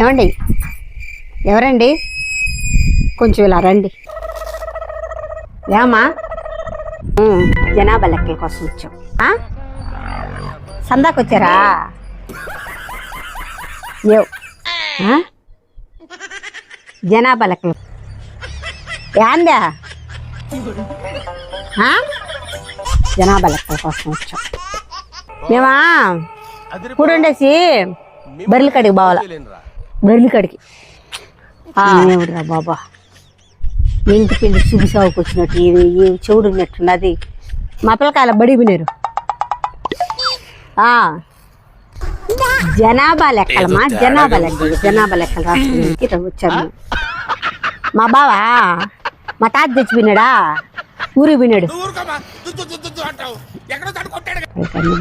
ఏమండి? ఎవరండి? కొంచెం ఇలా రండి. ఏమా? జనాభా లెక్కల కోసం వచ్చాం? సందాకి వచ్చారా ఏవ్? జనాభా లెక్కలు ఏందా? జనాభా లెక్కల కోసం వచ్చాం. మేమా? ఉండేసి బర్రెల కడికి బావాల బర్రెల కడికి దేవుడురా బాబా. ఇంటి పిండి శుభ సాగుకు వచ్చినట్టు ఇది ఈ చెవుడు ఉన్నట్టున్నది మా పిల్లకాయల బడి వినేరు. ఆ. జనాభా లెక్కలమ్మా జనాభా లెక్కలు జనాభా లెక్కలు ఇట్లా వచ్చాము మా బావా మా తాత తెచ్చిపోయినాడా ఊరికి పోయినాడు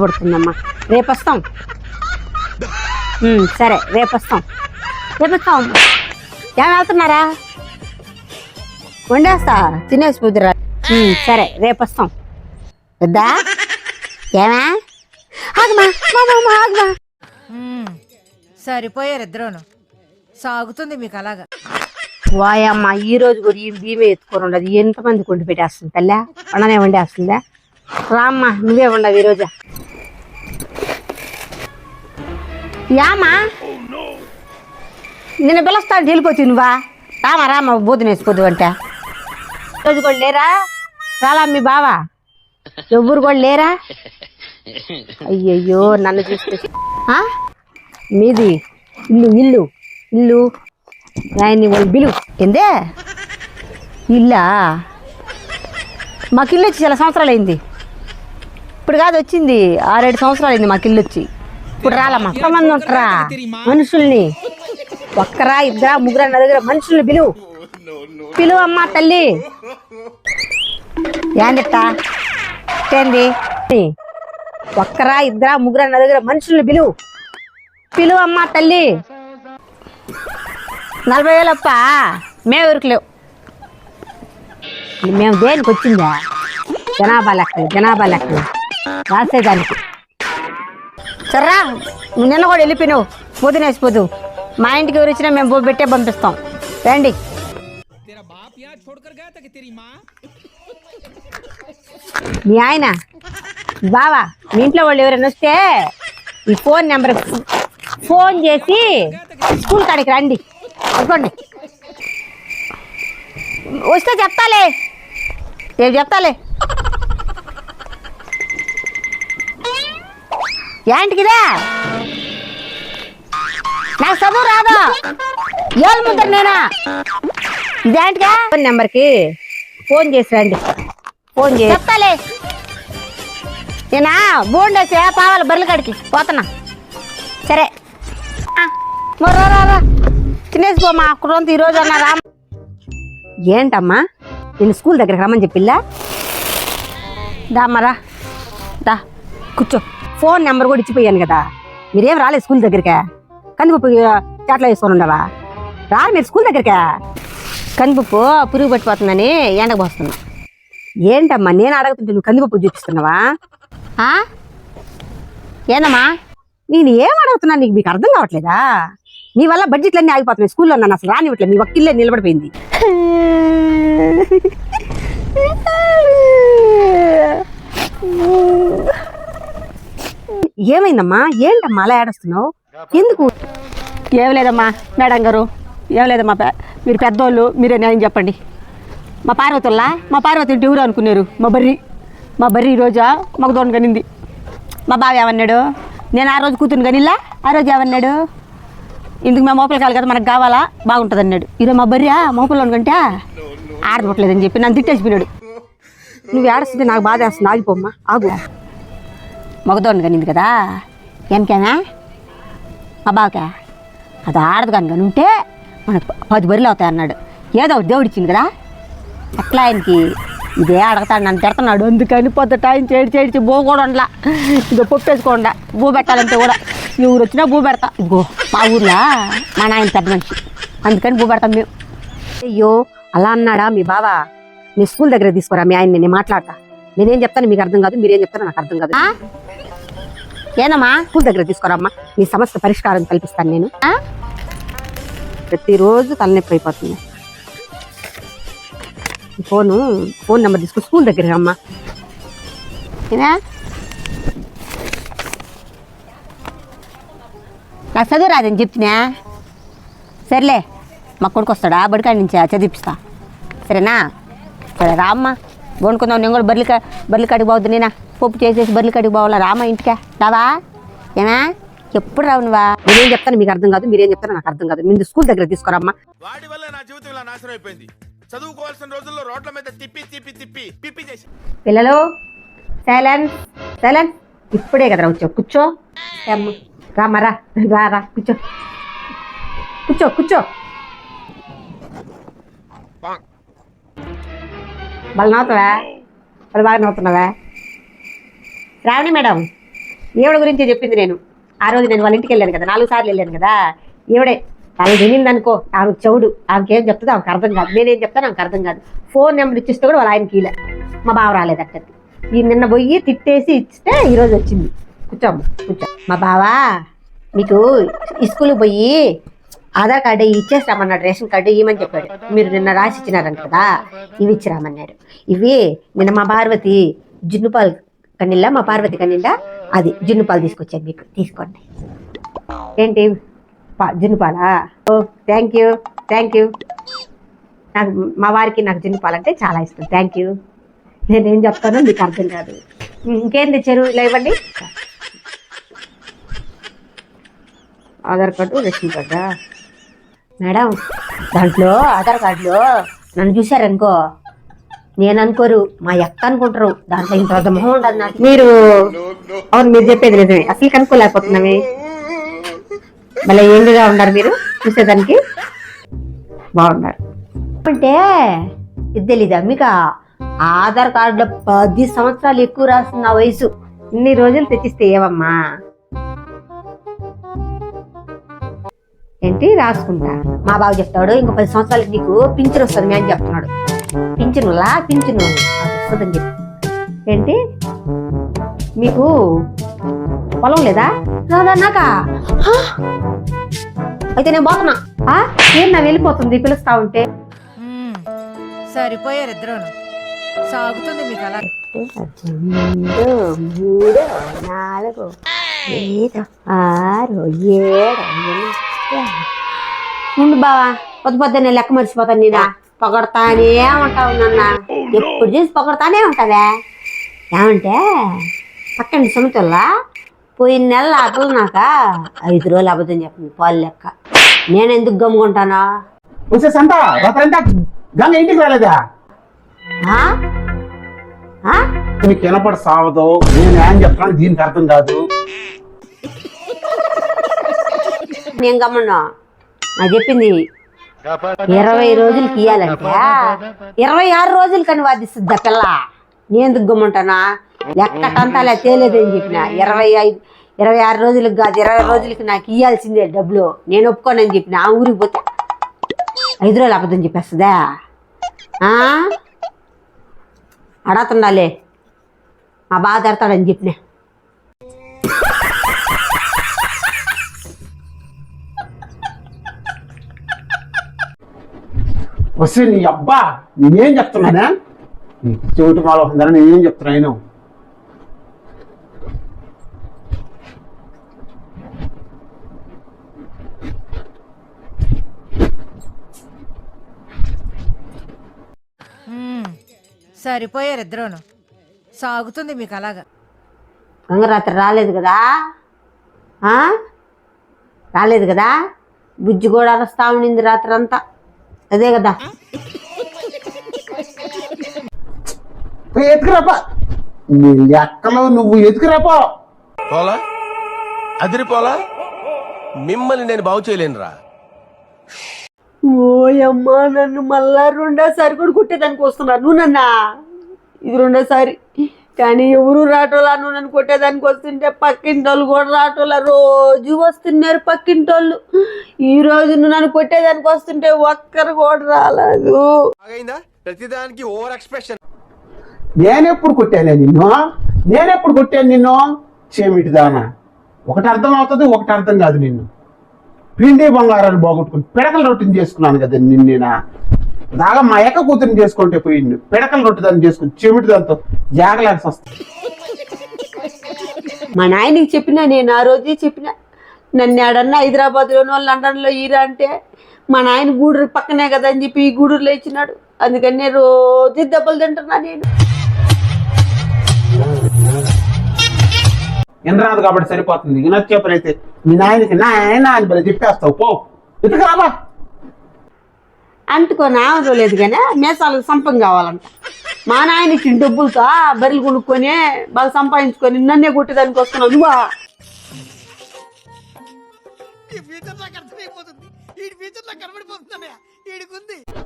పడుతుందమ్మా రేపు వస్తాం సరే రేపు వస్తాం రేపు వస్తాం ఏమి వెళ్తున్నారా వండేస్తా. తినేసి పోతురా సరే రేపు వస్తాం. వద్దా? ఏమా? ఆగమా మామా ఆగమా. మ్మ్. సరిపోయారు ఇద్దరును. సాగుతుంది మీకు అలాగా. వాయమ్మ ఈ రోజు కూడా ఈ బియ్యం ఎత్తుకొని ఉండదు. ఎంతమంది కొండి పెట్టేస్తుంది తల్లా? వండనే వండేస్తుందా? రామ్మ నువ్వే ఉండవు ఈ రోజు యామా? నిన్న పిలుస్తాను వెళ్ళిపోతుంది నువ్వా? రామా రామ బోధన వేసుకోదు అంటే. రోజు కూడా లేరా? రాలా మీ బావా? ఎవ్వరు కూడా లేరా? అయ్యయ్యో నన్ను చూసుకొచ్చి మీది ఇల్లు ఇల్లు ఇల్లు. ఆయన్ని వాళ్ళు బిలు ఏందే? ఇల్లా? మాకు ఇల్లు వచ్చి చాలా సంవత్సరాలు అయింది ఇప్పుడు కాదు వచ్చింది. ఆరేడు సంవత్సరాలు అయింది మాకు ఇల్లు వచ్చి ఇప్పుడు రాలమ్మా ఎంతమంది ఉంటారా మనుషుల్ని. ఒక్కరా ఇద్దరా ముగ్గురా నలుగురు మనుషుల్ని పిలువు. పిలువు అమ్మా తల్లి. ఏందిట్టా? ఏంది? ఒక్కరా ఇద్దరా ముగ్గురా నలుగురు మనుషుల్ని పిలువు. పిలువు అమ్మా తల్లి. నలభై వేలప్ప? మేము ఊరికి మేము దేనికి వచ్చిందా? జనాభా లెక్కలు జనాభా లెక్కలు. రాసేదానికి. సర్రా నిన్న కూడా వెళ్ళిపోయినావు. పొద్దునేసిపోదు మా ఇంటికి ఎవరు వచ్చినా మేము పెట్టే పంపిస్తాం. రండి. మీ ఆయన? బావా మీ ఇంట్లో వాళ్ళు ఎవరైనా వస్తే ఈ ఫోన్ నెంబర్ ఫోన్ చేసి స్కూల్ కాడికి రండి. అనుకోండి వస్తే చెప్తాలే. రేపు చెప్తాలే. ఏంటికిదా నాకు చదువు రాదు? ఏళ్ళు ముద్ర నేనా? ఇదేంటిగా ఫోన్ నెంబర్కి ఫోన్ చేసి రండి. ఫోన్ చేసి. చెప్తాలే. నేనా? బోండేసి పావాలి బర్రెల కాడికి పోతున్నా. సరే. మరి రా. తినేసి పోమా అక్కడ ఈరోజు అన్న రా ఏంటమ్మా? నేను స్కూల్ దగ్గరికి రమ్మని చెప్పిల్లా? దామ్మరా దా కూర్చో. ఫోన్ నెంబర్ కూడా ఇచ్చిపోయాను కదా. మీరేం రాలేదు స్కూల్ దగ్గరికా? కందిపప్పు చాట్లో వేసుకొని ఉండవా? రా మీరు స్కూల్ దగ్గరికా? కందిపప్పు పురుగు పట్టిపోతుందని ఎండకు పోస్తున్నా. ఏంటమ్మా నేను అడగతుంటే నువ్వు కందిపప్పు చూపిస్తున్నావా? ఆ? ఏందమ్మా? నేను ఏం అడుగుతున్నా నీకు? మీకు అర్థం కావట్లేదా? నీ వల్ల బడ్జెట్లన్నీ ఆగిపోతున్నాయి. స్కూల్లో నన్ను అసలు రానివ్వట్లేదు మీ వక్కిల్లే నిలబడిపోయింది. ఏమైందమ్మా? ఏంటమ్మా అలా ఏడుస్తున్నావు? ఎందుకు? ఏం లేదమ్మా మేడం గారు. ఏం లేదమ్మా మీరు పెద్దోళ్ళు మీరే న్యాయం చెప్పండి. మా పార్వతుల్లా? మా పార్వతి ఇంటి అనుకున్నారు మా బర్రి. మా బర్రి ఈరోజు మాకు దోణ కనింది. మా బావ ఏమన్నాడు? నేను ఆ రోజు కూతురు కనిలా? ఆ రోజు ఏమన్నాడు? ఇందుకు మేము మోపలు కావాలి కదా మనకు కావాలా? బాగుంటుంది అన్నాడు ఈరోజు మా బర్రియా? మోపల్లో కంటే ఆడబట్టలేదని చెప్పి నన్ను తిట్టేసిపోయినాడు. నువ్వు ఏడుస్తుంది నాకు బాధ వేస్తుంది ఆగిపోమ్మా ఆగు. మగదోండి కనింది కదా? ఎంకేనా మా అది ఆడదు కానీ కానీ ఉంటే మనకు పది బరులు అవుతాయి అన్నాడు. ఏదో ఒకటి దేవుడు ఇచ్చింది కదా. అట్లా ఆయనకి? ఇదే అడగతాడు నన్ను తిడుతున్నాడు. అందుకని పొద్దుట ఆయన చేడి చేడిచి బో కూడా ఉండలా. ఇదో పొప్పేసుకోండా. బూ పెట్టాలంటే కూడా. ఈ ఊరు వచ్చినా బూ పెడతా. ఇదిగో మా ఊర్లో మా నాయన పెద్ద మనిషి. అందుకని బూ పెడతాం మేము. అయ్యో అలా అన్నాడా మీ బావ? మీ స్కూల్ దగ్గర తీసుకురా మీ ఆయన నేను మాట్లాడతా. నేనేం చెప్తాను మీకు అర్థం కాదు మీరేం చెప్తారో నాకు అర్థం కాదు. ఏనమ్మా? స్కూల్ దగ్గర తీసుకురామ్మా. మీ సమస్య పరిష్కారం కల్పిస్తాను నేను. ప్రతిరోజు తలనొప్పి అయిపోతుంది. ఫోను ఫోన్ నెంబర్ తీసుకుని స్కూల్ దగ్గర అమ్మా ఏనా? నాకు చదువు రాదని చెప్తున్నా. సర్లే మా కొడుకు వస్తాడా? బడికాడి నుంచి? చదివిపిస్తా. సరేనా? సరే రామ్మా. వండుకుందాం. నేను కూడా బర్రెల కా- బర్రెల కాడికి పోవద్దు నేనా? పప్పు చేసేసి బర్రెల కాడికి పోవాలా రామా ఇంటికే? రావా? ఏనా ఎప్పుడు రావు నువ్వా? నేనేం చెప్తాను? మీకు అర్థం కాదు. మీరేం చెప్తారో నాకు అర్థం కాదు. మీరు స్కూల్ దగ్గర తీసుకురామ్మా. వాడి వల్ల నా జీవితం ఇలా నాశనం అయిపోయింది. చదువుకోవాల్సిన రోజుల్లో రోడ్ల మీద తిప్పి తిప్పి తిప్పి పిప్పి చేసి. పిల్లలు సైలెన్స్ సైలెన్స్. ఇప్పుడే కదరా వచ్చావు. కూర్చో. రామరా రా రా. కూర్చో. కూర్చో కూర్చో. వాళ్ళు నవ్వుతావా? వాళ్ళు బాగా నవ్వుతున్నావా? రావణి మేడం ఈవిడ గురించి చెప్పింది నేను. ఆ రోజు నేను వాళ్ళ ఇంటికి వెళ్ళాను కదా నాలుగు సార్లు వెళ్ళాను కదా. ఈవిడే వాళ్ళు వినింది అనుకో ఆమె చెవుడు ఆమెకి ఏం చెప్తుందో ఆమెకు అర్థం కాదు. నేనేం చెప్తాను ఆమెకు అర్థం కాదు. ఫోన్ నెంబర్ ఇచ్చిస్తే కూడా వాళ్ళ ఆయనకి ఇలా మా బావ రాలేదు అక్కడికి. ఈ నిన్న పోయి తిట్టేసి ఇస్తే ఈరోజు వచ్చింది. కూర్చోమ్మ కూర్చో. మా బావా మీకు స్కూల్కి పోయి ఆధార్ కార్డు ఇచ్చేస్తామన్నాడు రేషన్ కార్డు ఇవ్వమని చెప్పాడు. మీరు నిన్న రాసి ఇచ్చినారంట కదా? ఇవి ఇచ్చిరామన్నాడు. ఇవి నిన్న మా పార్వతి జున్నుపాలు కనిల్లా మా పార్వతి కనిల్లా అది జున్నుపాలు తీసుకొచ్చాను మీకు. తీసుకోండి. ఏంటి? పా జున్నుపాలా? ఓ థ్యాంక్ యూ థ్యాంక్ యూ నాకు మా వారికి నాకు జున్నుపాలు అంటే చాలా ఇష్టం. థ్యాంక్ యూ నేనేం చెప్తానో మీకు అర్థం కాదు. ఇంకేం తెచ్చారు? ఇలా ఇవ్వండి. ఆధార్ కార్డు రేషన్ కార్డా? మేడం దాంట్లో ఆధార్ కార్డులో నన్ను చూశారనుకో. నేను అనుకోరు మా ఎక్క అనుకుంటారు దాంట్లో ఇంత మొహం ఉండదు నాకు. మీరు అవును మీరు చెప్పేది నిజమే. అసలు కనుక్కోలేకపోతున్నామే. మళ్ళీ ఏంటిగా ఉన్నారు మీరు చూసేదానికి. బాగున్నారు. అంటే ఇది తెలీదా మీకు? ఆధార్ కార్డులో పది సంవత్సరాలు ఎక్కువ రాస్తుంది వయసు. ఇన్ని రోజులు తెచ్చిస్తే ఏమమ్మా ఏంటి? రాసుకుంటా. మా బాబు చెప్తాడు ఇంకో పది సంవత్సరాలకి నీకు పింఛన్ వస్తుంది అని చెప్తున్నాడు. పింఛనులా? పింఛను వస్తుందని చెప్పి. ఏంటి? మీకు పొలం లేదా? రాదా నాకా? అయితే నేను పోతున్నా. ఆ? ఏం నా వెళ్ళిపోతుంది పిలుస్తా ఉంటే. సరిపోయారు ఇద్దరును. సాగుతుంది మీకు అలా. రెండు మూడు నాలుగు ఐదు ఆరు ఏడు ముందు బావా పొద్దు పొద్దున్నే లెక్క మర్చిపోతాను నేను. పొగడతానే ఉంటావు నన్న. ఎప్పుడు చూసి పొగడతానే ఉంటావే? ఏమంటే పక్కన సుమతుల్లా పోయిన నెల అసలు నాక ఐదు రోజులు అబద్ధం చెప్పింది పాలు లెక్క. నేను ఎందుకు గమ్ముకుంటానా? వచ్చే సంత రాత్రంతా గంగ ఇంటికి రాలేదా? ఆ? ఆ? నీకు వినపడి సావదు నేను ఏం చెప్తాను దీనికి అర్థం కాదు. నేను గమ్మన్నా నాకు చెప్పింది ఇరవై రోజులకి ఇయ్యాలంటే ఇరవై ఆరు రోజులకని వాదిస్తుంది పిల్ల? నేను ఎందుకు గమ్మంటానా? లెక్కటంతా తేలేదని చెప్పిన. ఇరవై ఐదు ఇరవై ఆరు రోజులకు కాదు ఇరవై రోజులకి నాకు ఇయ్యాల్సిందే డబ్బులు. నేను ఒప్పుకోనని చెప్పిన. ఆ ఊరికి పోతే ఐదు రోజులు అబద్ధం చెప్పేస్తుందా? ఆ? మా బాధ తడతాడని చెప్పిన. వస్తే నీ అబ్బా నేనేం చెప్తున్నానా? నీకు చెవిటి మాల వస్తుందని నేనేం చెప్తున్నాను మ్మ్. సరిపోయారు ఇద్దరును. సాగుతుంది మీకు అలాగా. గంగరాత్రి రాలేదు కదా? ఆ? రాలేదు కదా? బుజ్జి కూడా అరుస్తా ఉండింది రాత్రి అంతా అదే కదా. ఎత్తుకురాపా. నువ్వు ఎత్తుకురాపో. పోలా? అదిరిపోలా మిమ్మల్ని నేను బాగు చేయలేనురా. ఓయమ్మా నన్ను మళ్ళా రెండోసారి కూడా కుట్టేదానికి వస్తున్నారు. నువ్వు నన్నా? ఇది రెండోసారి. కానీ ఎవరు రాటోలా నువ్వు నన్ను కొట్టేదానికి వస్తుంటే పక్కింటోళ్ళు కూడా రాటోలా రోజు వస్తున్నారు పక్కింటోళ్ళు. ఈ రోజు నువ్వు నన్ను కొట్టేదానికి వస్తుంటే ఒక్కరు కూడా రాలేదు. ప్రతిదానికి ఓవర్ ఎక్స్ప్రెషన్ నేనెప్పుడు కొట్టానే నిన్ను? నేనెప్పుడు కొట్టాను నిన్ను? చేమిటి దానా ఒకటి అర్థం అవుతుంది ఒకటి అర్థం కాదు నిన్ను. పిండి బంగారాన్ని బాగొట్టుకుని పిడకల రొట్టిని చేసుకున్నాను కదా నిన్న దాగా మా ఎక్క కూతురిని చేసుకుంటే పోయింది పిడకల రొట్టి దాన్ని చేసుకుని చెమిటి దాంతో జాగలేక వస్తాను మా నాయనకి చెప్పినా నేను ఆ రోజే చెప్పిన నన్ను ఎడన్నా హైదరాబాద్లోనో లండన్లో ఈరా అంటే మా నాయన గూడూరు పక్కనే కదా అని చెప్పి ఈ గూడూరులో ఇచ్చినాడు అందుకని నేను రోజు దెబ్బలు తింటున్నా నేను. వినరాదు కాబట్టి సరిపోతుంది. వినొచ్చే పని అయితే మీ నాయనకి నాయన అని చెప్పేస్తావు పో. ఇటుకు రాబా. అంటుకొని ఆవడం లేదు కానీ మేసాలకు సంపం కావాలంట. మా నాయన ఇచ్చిన డబ్బులతో బర్రెలు కొనుక్కొని బాగా సంపాదించుకొని నన్నే కొట్టేదానికి వస్తున్నావు. నువ్వా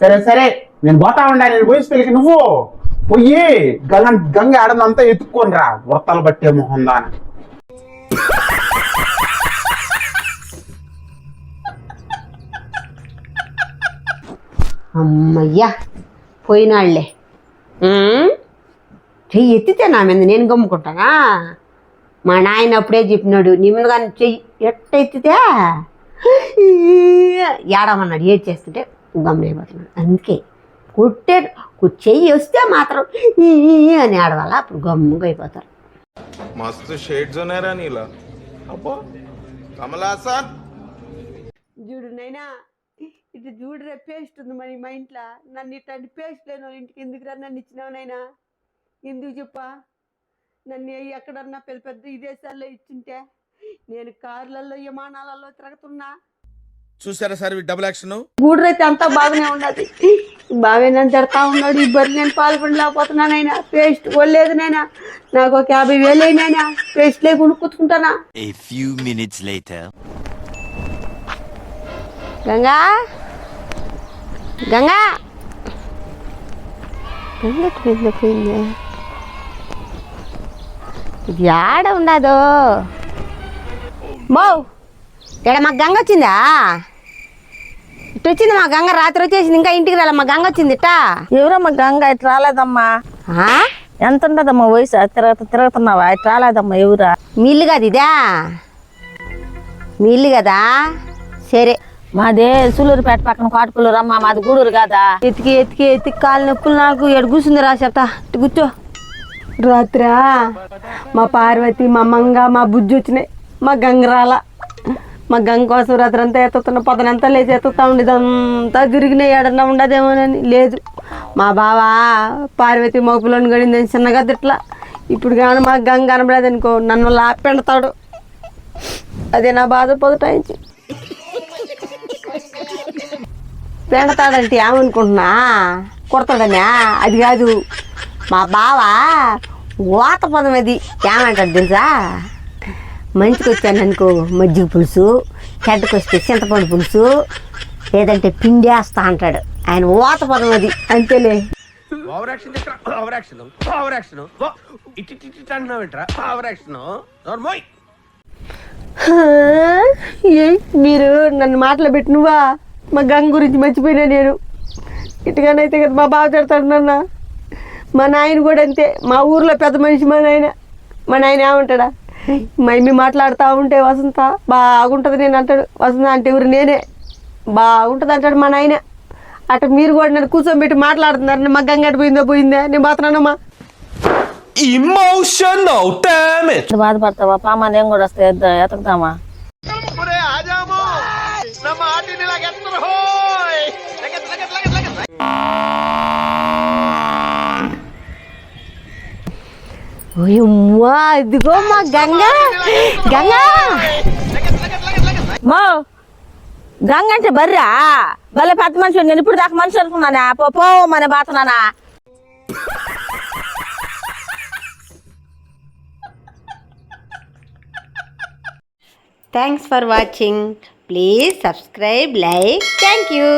సరే సరే. నేను పోతా ఉండా నేను పోయి పెళ్ళికి నువ్వు. పోయి గంగ గంగ ఆడదంతా ఎత్తుక్కొని రా. వృత్తాలు బట్టే మొహం దాన. అమ్మయ్యా పోయినాళ్ళే. చెయ్యి ఎత్తితే నా మీద నేను గమ్ముకుంటానా? మా నాయన అప్పుడే చెప్పినాడు నీ మీద కానీ చెయ్యి ఎట్ట ఎత్తితే ఏడమన్నాడు ఏడ్ చేస్తుంటే గమ్మునైపోతున్నాడు అందుకే కొట్టే చెయ్యి వస్తే మాత్రం అని ఆడవాళ్ళ అప్పుడు గమ్ముగా అయిపోతారు. మస్తు షేడ్స్ ఉన్నారా నీలా. అబ్బో కమలాసన్ చూడు నైనా ఇటు చూడురే పేస్ట్ ఉంది మరి మా ఇంట్లో. నన్ను ఇట్లాంటి పేస్ట్ లేని ఇంటికి ఎందుకురా నన్ను ఇచ్చినావు నైనా ఎందుకు చెప్పా? నన్ను ఎక్కడన్నా పెద్ద పెద్ద విదేశాల్లో ఇచ్చింటే నేను కార్లలో విమానాలలో తిరుగుతున్నా. చూసారా సార్ డబుల్ యాక్షన్ గూడూరు అయితే అంతా బాగానే ఉన్నది. బాగా నన్ను తిడతా ఉన్నాడు. ఈ బరి నేను పాల్పడలేకపోతున్నానైనా పేస్ట్ కొనలేదు నైనా నాకు ఒక యాభై వేలు అయినాయినా పేస్ట్ లేకుండా few minutes later. Ganga? Ganga! ఎట్లా పోయింది ఇది ఆడ ఉండదు. మో ఇక్కడ మా గంగ వచ్చిందా? ఇటు వచ్చింది మా గంగ రాత్రి వచ్చేసింది. ఇంకా ఇంటికి రాలే మా గంగ వచ్చింది ఇట్టా ఎవరమ్మా గంగ ఇటు రాలేదమ్మా. ఆ? ఎంత ఉండదమ్మా వయసు? తిరగ తిరుగుతున్నావా? ఇటు రాలేదమ్మా ఎవరా? మీ ఇల్లు కదా ఇదా? మీ ఇల్లు కదా? సరే. మాదే సూలూరుపేట పక్కన కోటపుల్లూరు అమ్మ మాది గూడూరు కాదా? ఎతికి ఎతికి ఎతికి కాలు నొప్పులు నాకు ఎడు కూర్చుంది రా చెప్తా. ఇటు కూర్చో. రాత్రా మా పార్వతి మా మంగ మా బుజ్జి వచ్చినాయి. మా గంగరాల. మా గంగ కోసం రాత్రి అంతా ఎత్తుతున్న పొదనంతా లేచి ఎత్తుతా ఉండేది అంతా తిరిగినాయి. ఎడన్నా ఉండదేమోనని లేదు. మా బావ పార్వతి మోపులను గడిందని చిన్నగా తిట్లా. ఇప్పుడు కానీ మా గంగ కనబడేది అనుకో నన్ను లాపెడతాడు. అదే నా బాధ పొదటాయించి. పెడతాడంటే ఏమనుకుంటున్నా? కొడతాడనా అది కాదు. మా బావ ఓత పదం అది. ఏమంటాడు తెలుసా? మంచికి వచ్చాను అనుకో మజ్జిగ పులుసు చెడ్డకి వస్తే చింతపండు పులుసు లేదంటే పిండేస్తా అంటాడు. ఆయన ఓత పదం అది. అంతేలే. మీరు నన్ను మాటలు పెట్టి నువ్వా? మా గంగ గురించి మర్చిపోయినా నేను. ఇటుగానైతే కదా మా బావ తిడతాడు నన్న. మా నాయన కూడా అంతే. మా ఊర్లో పెద్ద మనిషి మా నాయన. మా నాయన ఏమంటాడా? మా అమ్మి మాట్లాడుతూ ఉంటే వసంత బాగుంటుంది నేను అంటాడు. వసంత అంటే ఎవరు నేనే. బాగుంటుంది అంటాడు మా నాయన. అటు మీరు కూడా నన్ను కూర్చోబెట్టి మాట్లాడుతున్నారు మా గంగ అటు పోయిందో పోయిందే? నేను పోతున్నానమ్మా ఇమోషనల్ డామేజ్ ఇటు బాధపడతావా? పామా నేను కూడా వస్తే ఎద్ద- ఓయమ్మా ఇదిగో మా గంగ. గంగ. మో గంగ అంటే బర్రా? భలే పెద్ద మనిషి నేను ఇప్పుడు దాకా మనిషి అనుకున్నానా? పోపో మన బాతున్నానా thanks for watching please subscribe like thank you